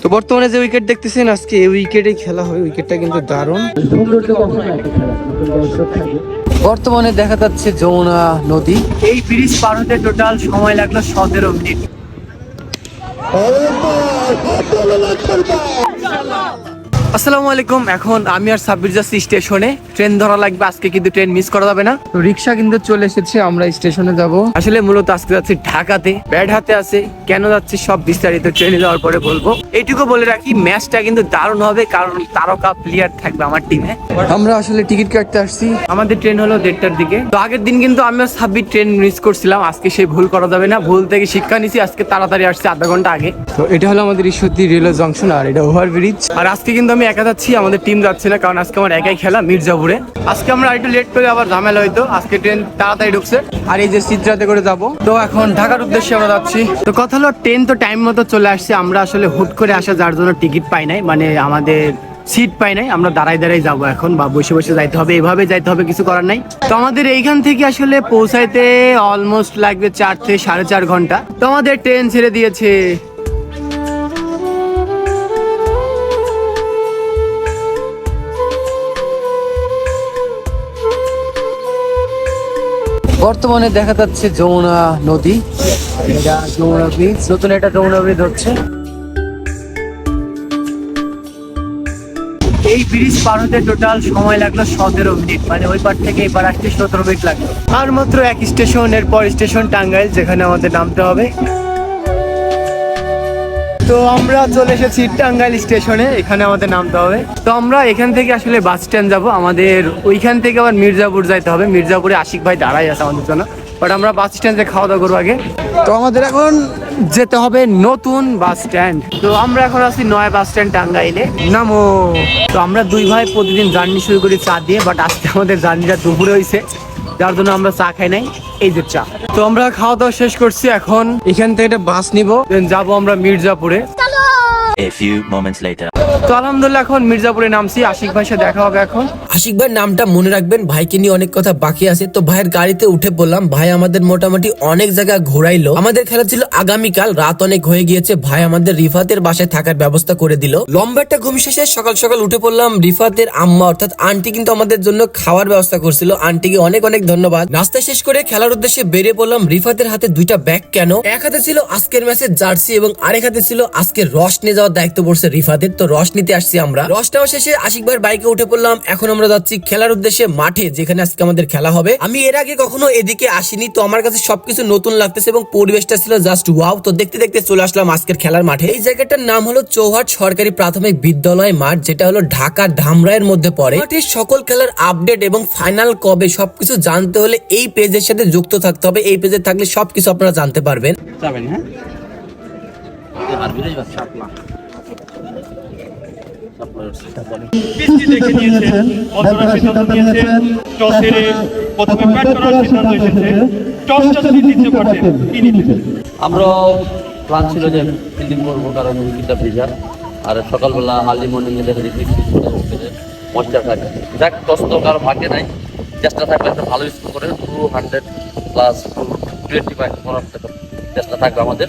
তো বর্তমানে যে উইকেট দেখতেছেন আজকে এই উইকেটে খেলা হয় উইকেটটা কিন্তু দারুণ বর্তমানে দেখা যাচ্ছে যমুনা নদী এই ব্রিজ পার হতে টোটাল সময় লাগল সতেরো মিনিট আসসালামু আলাইকুম। এখন আমি আর সাব্বির যাচ্ছি স্টেশনে। ট্রেন ধরা লাগবে আজকে কিন্তু ট্রেন মিস করা যাবে না। তো রিক্সা কিন্তু চলে এসেছে আমরা স্টেশনে যাব। আসলে মূলত আজকে যাচ্ছি ঢাকাতে। ব্যাট হাতে আছে কেন যাচ্ছি সব বিস্তারিত ট্রেনে যাওয়ার পরে বলব। এইটুকু বলে রাখি ম্যাচটা কিন্তু দারুণ হবে কারণ তারকা প্লেয়ার থাকবে আমার টিমে আমরা আসলে টিকিট কাটতে আসছি। আমাদের ট্রেন হলো দেড়টার দিকে। তো আগের দিন কিন্তু আমি আর সাব্বির ট্রেন মিস করছিলাম আজকে সেই ভুল করা যাবে না। ভুল থেকে শিক্ষা নিছি আজকে তাড়াতাড়ি আসছে আধা ঘণ্টা আগে। তো এটা হলো আমাদের ঈশ্বরদী রেলওয়ে জংশন আর এটা ওভার ব্রিজ আর আজকে কিন্তু আমি একা যাচ্ছি, আমাদের টিম যাচ্ছে না, কারণ আজকে আমার একাই খেলা, মির্জাপুরে। আজকে আমরা একটু লেট করে আবার ঝামেলা হইতো, আজকে ট্রেন তাড়াতাড়ি ঢুকছে। আর এই যে সিদ্রাতে করে যাব, তো এখন ঢাকার উদ্দেশ্যে আমরা যাচ্ছি। তো কথা হলো ট্রেন তো টাইম মতো চলে আসছে, আমরা আসলে হুট করে আসা যার জন্য টিকিট পাই নাই মানে আমাদের সিট পাই নাই, আমরা দাঁড়াই দাঁড়াই যাব এখন, বা বসে বসে যাইতে হবে, এভাবে যাইতে হবে, কিছু করার নাই। তো আমাদের এইখান থেকে আসলে পৌঁছাইতে অলমোস্ট লাগবে চার থেকে সাড়ে চার ঘণ্টা। তো আমাদের ট্রেন ছেড়ে দিয়েছে বর্তমানে দেখা যাচ্ছে যমুনা নদী। এটা যমুনা ব্রিজ নতুন একটা যমুনা ব্রিজ হচ্ছে। এই ব্রিজ পার হতে টোটাল সময় লাগল সতেরো মিনিট মানে ওই পার থেকে এই পার আসতে সতেরো মিনিট লাগল। আর মাত্র এক স্টেশন এরপর স্টেশন টাঙ্গাইল যেখানে আমাদের নামতে হবে। তো আমরা চলে এসেছি টাঙ্গাইল স্টেশনে, এখানে আমাদের নামতে হবে। তো আমরা এখান থেকে আসলে বাস স্ট্যান্ড যাব। আমাদের ওইখান থেকে আবার মির্জাপুর যাইতে হবে। মির্জাপুরে আশিক ভাই দাঁড়াই আছে আমাদের জন্য। বাট আমরা বাস স্ট্যান্ডে খাওয়া দাওয়া করব আগে। তো আমাদের এখন যেতে হবে নতুন বাস স্ট্যান্ড তো আমরা এখন আছি নয় বাস স্ট্যান্ড টাঙ্গাইলে। নামো। তো আমরা দুই ভাই প্রতিদিন জার্নি শুরু করি চা দিয়ে বাট আজকে আমাদের জার্নিটা দুপুরে হয়েছে যার জন্য আমরা চা খাই নাই, এই যে চা। তো আমরা খাওয়া দাওয়া শেষ করছি এখন। এখান থেকে একটা বাস নিবো যাব আমরা মির্জাপুরে। A few moments later. তো আলহামদুলিল্লাহ এখন মির্জাপুরে নামছি। আশিক ভাইয়ের সাথে দেখা হবে এখন। আশিক ভাইয়ের নামটা মনে রাখবেন ভাইকে নিয়ে অনেক কথা বাকি আছে। তো ভাইয়ের গাড়িতে উঠে পড়লাম। ভাই আমাদের মোটামুটি অনেক জায়গা ঘোরাইলো। আমাদের খেলা ছিল আগামীকাল। রাত অনেক হয়ে গিয়েছে। ভাই আমাদের রিফাতের বাসায় থাকার ব্যবস্থা করে দিল। লম্বা একটা ঘুম শেষে সকাল সকাল উঠে পড়লাম। রিফাতের আম্মা অর্থাৎ আন্টি কিন্তু আমাদের জন্য খাওয়ার ব্যবস্থা করছিল। আন্টিকে অনেক অনেক ধন্যবাদ। নাস্তা শেষ করে খেলার উদ্দেশ্যে বেরিয়ে পড়লাম। রিফাতের হাতে দুইটা ব্যাগ কেন? এক হাতে ছিল আজকের ম্যাচের জার্সি এবং আরেক হাতে ছিল আজকের রস নিয়ে যাওয়ার দায়িত্ব পড়ছে রিফাতের তো রস নিতে আসছি আমরা। রস নেওয়া শেষে আশিক ভাইয়ের বাইকে উঠে পড়লাম এখন আমরা যাচ্ছি খেলার উদ্দেশ্যে মাঠে যেখানে আজকে আমাদের খেলা হবে। আমি এর আগে কখনো এদিকে আসিনি তো আমার কাছে সবকিছু নতুন লাগতেছে এবং পরিবেশটা ছিল জাস্ট ওয়াও তো দেখতে দেখতে চলে আসলাম আজকের খেলার মাঠে। এই জায়গাটার নাম হলো চৌহাট সরকারি প্রাথমিক বিদ্যালয় মাঠ যেটা হলো ঢাকা ধামরাইয়ের মধ্যে পড়ে। মাঠের সকল খেলার আপডেট এবং ফাইনাল কবে সবকিছু জানতে হলে এই পেজের সাথে যুক্ত থাকতে হবে। এই পেজে থাকলে সবকিছু আপনারা জানতে পারবেন। পিচটি দেখে নিয়েছেন আমরা প্ল্যান ছিল যে ফিল্ডিং করব কারণ উইকেটটা ভেজা আর সকালবেলা আর্লি মর্নিং এ দেখে করে মজা থাকে যাক টস তো কারও ভাগ্যে নাই। চেষ্টা থাকলে একটা ভালো স্কোর করে two hundred plus two twenty five করার চেষ্টা থাকবে আমাদের।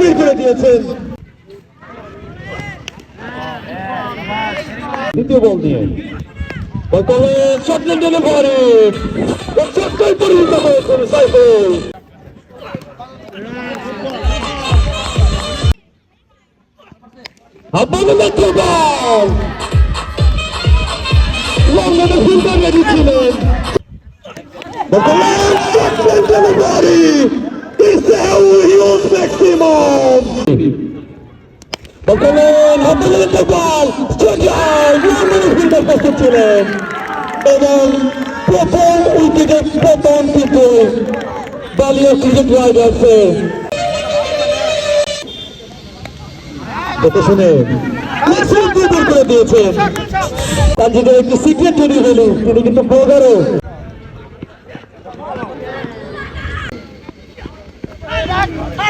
বের করে দিয়েছেন। দ্বিতীয় বল দিয়ে বলে শটলেন ডেলিভারি ছক্কায় পরিণত হয়েছেন সাইফুল। আব্বানো মাত্র বল। লঙ্গনে ফিল্ডার রেডি ছিলেন বলে শটলেন delivery Is how he was maximum. বললেন হাতে ফিল্ডার প্রস্তুত ছিলেন এবং প্রথম উইকেটে প্রথম কিন্তু আলিয়া ক্রিকেট রাইডার্সের দেখে শুনে করে দিয়েছেন তানজিদের একটি সিক্রেট তৈরি হলো তিনি কিন্তু বোগারও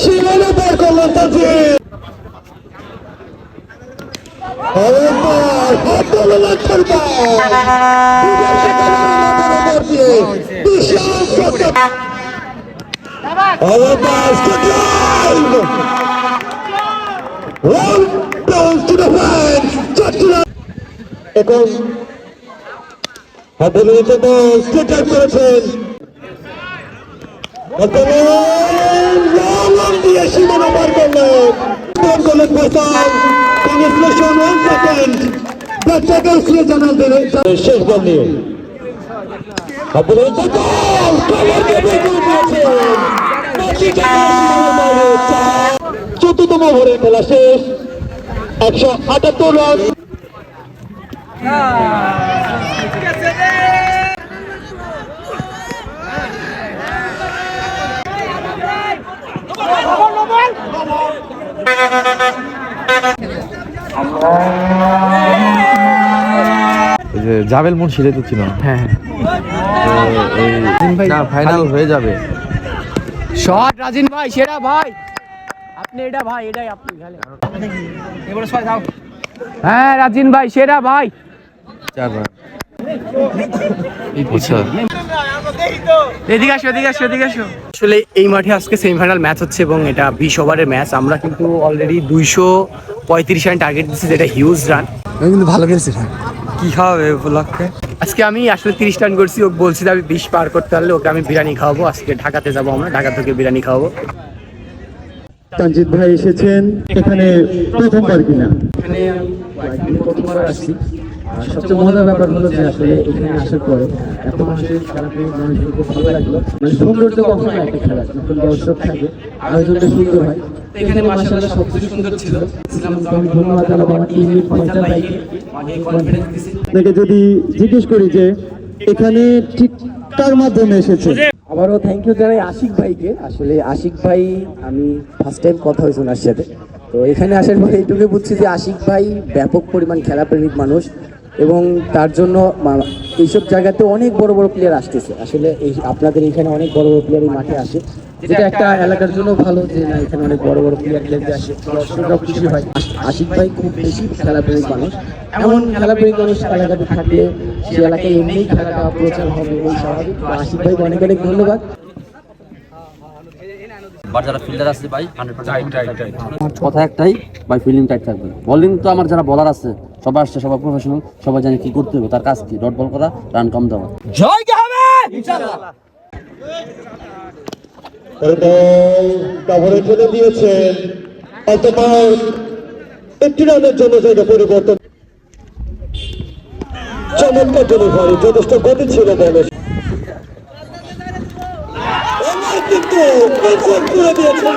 সীমানা পার করলেন তাজিদ এখন হাতের বল স্ট্রেটার করেছেন। দিয়ে সীমানা পার করলেন। পার করলেন ফেসাল কংগ্রেচুলেশন ওয়ান সেকেন্ড ব্যাটটাকে উঠিয়ে জানাল দিলেন শেষ বল নিয়ে। চতুর্থম ওভারে খেলা শেষ। একশো আটাত্তর রান। যে জাবেল মুন্সিরে তো ছিল। হ্যাঁ না ফাইনাল হয়ে যাবে। শট রাজিন ভাই সেরা ভাই। আপনি এটা ভাই এটাই আপনি খেলেন হ্যাঁ রাজিন ভাই সেরা ভাই। চার রান আচ্ছা। এদিকে আসো এদিকে আসো এদিকে আসো। আসলে এই মাঠে আজকে সেমিফাইনাল ম্যাচ হচ্ছে এবং এটা বিশ ওভারের ম্যাচ আমরা কিন্তু অলরেডি দুইশো পঁয়ত্রিশ রান টার্গেট দিচ্ছি যেটা হিউজ রান কিন্তু ভালো খেলছি কি খাওয়াবে উপলক্ষে? আজকে আমি আসলে তিরিশ রান করছি ওকে বলছি আমি বিশ পার করতে পারলে ওকে আমি বিরিয়ানি খাওয়াবো। আজকে ঢাকাতে যাব আমরা ঢাকা থেকে বিরিয়ানি খাওয়াবো। তানজিৎ ভাই এসেছেন এখানে প্রথমবার কিনা? এখানে প্রথমবার আসছি। সবচেয়ে মজার ব্যাপার হলো যে আসলে এখানে আসার পরে এত মানুষের খেলাপ্রেমিক মানুষের খুব ভালো লাগল। মানে সৌন্দর্য কখনো একটা খেলা যখন দর্শক থাকে আয়োজনটা সুন্দর হয়। এখানে মাসাল্লাহ সবকিছু সুন্দর ছিল। আমি ধন্যবাদ জানাব আমার টিম লিড ভাইকে কনফিডেন্স দিছি। আপনাকে যদি জিজ্ঞেস করি যে এখানে ঠিক কার মাধ্যমে এসেছে? আবারও থ্যাংক ইউ জানাই আশিক ভাইকে। আসলে আশিক ভাই আমি ফার্স্ট টাইম কথা হয়েছে ওনার সাথে। তো এখানে আসার পরে এইটুকু বুঝছি যে আশিক ভাই ব্যাপক পরিমাণ খেলাপ্রেমিক মানুষ। এবং তার জন্য এইসব জায়গাতে অনেক বড় বড় প্লেয়ার আসতেছে। আসলে এই, আপনাদের এখানে অনেক বড় বড় প্লেয়ার এই মাঠে আসে। যেটা একটা এলাকার জন্য ভালো যে, না, এখানে অনেক বড় বড় প্লেয়ার খেলতে আসে খুশি হয়। আশিক ভাই খুব বেশি খেলাপ্রেমিক মানুষ। এমন খেলাপ্রেমিক মানুষ এলাকাতে থাকলে সে এলাকায় এমনিই খেলাটা প্রচার হবে এবং স্বাভাবিক। আশিক ভাইকে অনেক অনেক ধন্যবাদ। কথা একটাই, ভাই ফিল্ডিং টাইট থাকবে। বোলিং তো আমার যারা বলার আছে সবাই আসছে সবাই প্রফেশনাল সবাই জানে কি করতে হবে তার কাজ কি? ডট বল করা রান কম দেওয়া। কাভারে চলে দিয়েছেন অথবা একটি রানের জন্য জায়গা পরিবর্তন। চমৎকার ডেলিভারি যথেষ্ট গতি ছিল বলে কিন্তু করে দিয়েছেন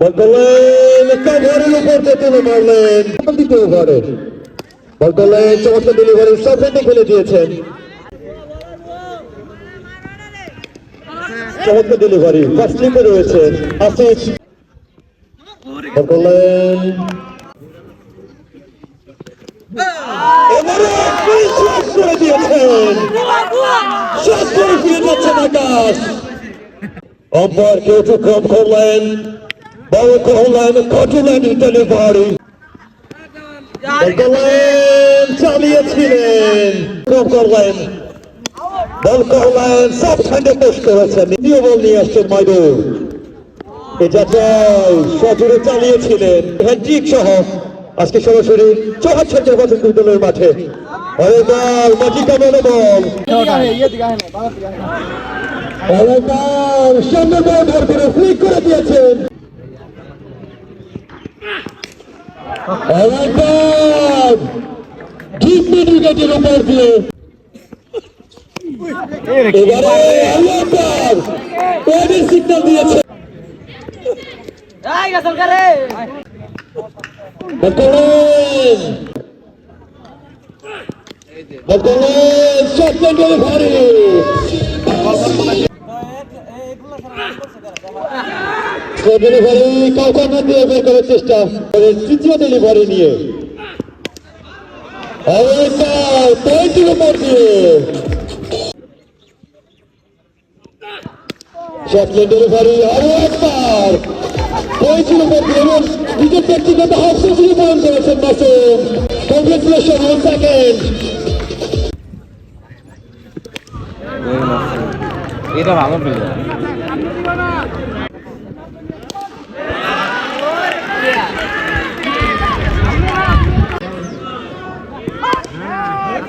বল করলেন কভারের উপর তুলে মারলেন। দ্বিতীয় ওভারে। বল করলেন চমৎকার ডেলিভারি সাফেটে ফেলে দিয়েছেন। চমৎকার ডেলিভারি ফার্স্ট স্লিপে রয়েছে। আসিফ বল করলেন এবারে শেষ করে দিয়েছেন। শেষ করে ফিরে যাচ্ছেন আকাশ করলেন করলেন। কটুলেন ডেলিভারি করলেন চালিয়েছিলেন। ক্রম করলেন বল করলেন সব ঠান্ডে পোষ করেছেন। দ্বিতীয় বল নিয়ে আসছেন মাইদুর এ যাত্রায় সজোরে চালিয়েছিলেন। হ্যান্ড্রিক সহ। আজকে সরাসরি চৌহাচ্ছার পছন্দ দলের মাঠে। অনেকবার মাঝি কামানো বল? অনেকবার সামনে বল ভর করে ফ্লিক করে দিয়েছেন। অনেকবার ডিপ মিড উইকেটের উপর দিয়ে। সিগন্যাল দিয়েছে। স্বপ্ন ডেলিভারি কাউকে দিয়ে বের করার চেষ্টা তৃতীয় ডেলিভারি নিয়ে ডেলিভারি আরও একবার। পয়েন্টের উপর দিয়ে এবং নিজের ব্যক্তিগত হাফ এটা ভালো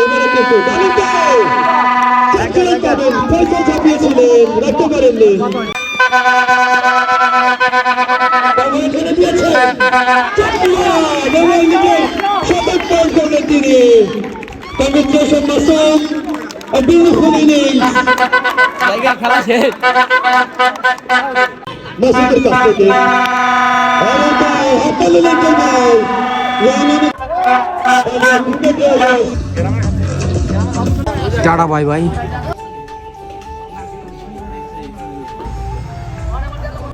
এবারে কিন্তু দানিকে চাকরি পাবেন ফয়সাল ছাপিয়েছিলেন রাখতে পারেননি তিনি কংগ্রেচুলেশন মাসুম A beautiful খেলা শেষ মাসুমের কাছ থেকে টাটা বাই বাই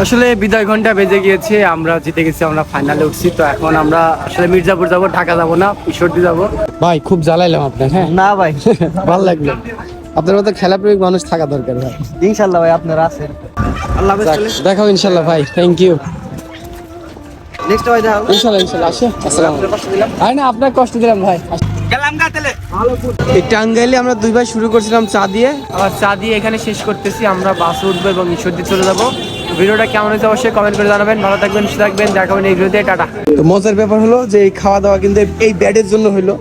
আসলে বিদায় ঘণ্টা বেজে গিয়েছে আমরা জিতে গেছি আমরা ফাইনালে উঠছি তো এখন আমরা আসলে মির্জাপুর যাব ঢাকা যাব না ঈশ্বরদী যাব। ভাই খুব জ্বালাইলাম আপনার হ্যাঁ? না ভাই। ভালো লাগল। আপনার মতো খেলাপ্রেমিক মানুষ থাকা দরকার ভাই। ইনশাল্লাহ ভাই আপনারা আছেন। আল্লাহ দেখাও ইনশাল্লাহ ভাই থ্যাংক ইউ নেক্সট ভাই দেখা ইনশাল্লাহ ইনশাল্লাহ আসে। আসসালাম আরে না আপনার কষ্ট দিলাম ভাই। গেলাম গা তাহলে। এই টাঙ্গাইলে আমরা দুই ভাই শুরু করছিলাম চা দিয়ে। আবার চা দিয়ে এখানে শেষ করতেছি আমরা বাসে উঠবো এবং ঈশ্বরদী চলে যাব। ভিডিওটা কেমন হয়েছে অবশ্যই কমেন্ট করে জানাবেন। ভালো থাকবেন সুস্থ থাকবেন দেখাবেন এই ভিডিওতে টাটা। তো মজার ব্যাপার হলো যে এই খাওয়া দাওয়া কিন্তু এই ব্যাডের জন্য হলো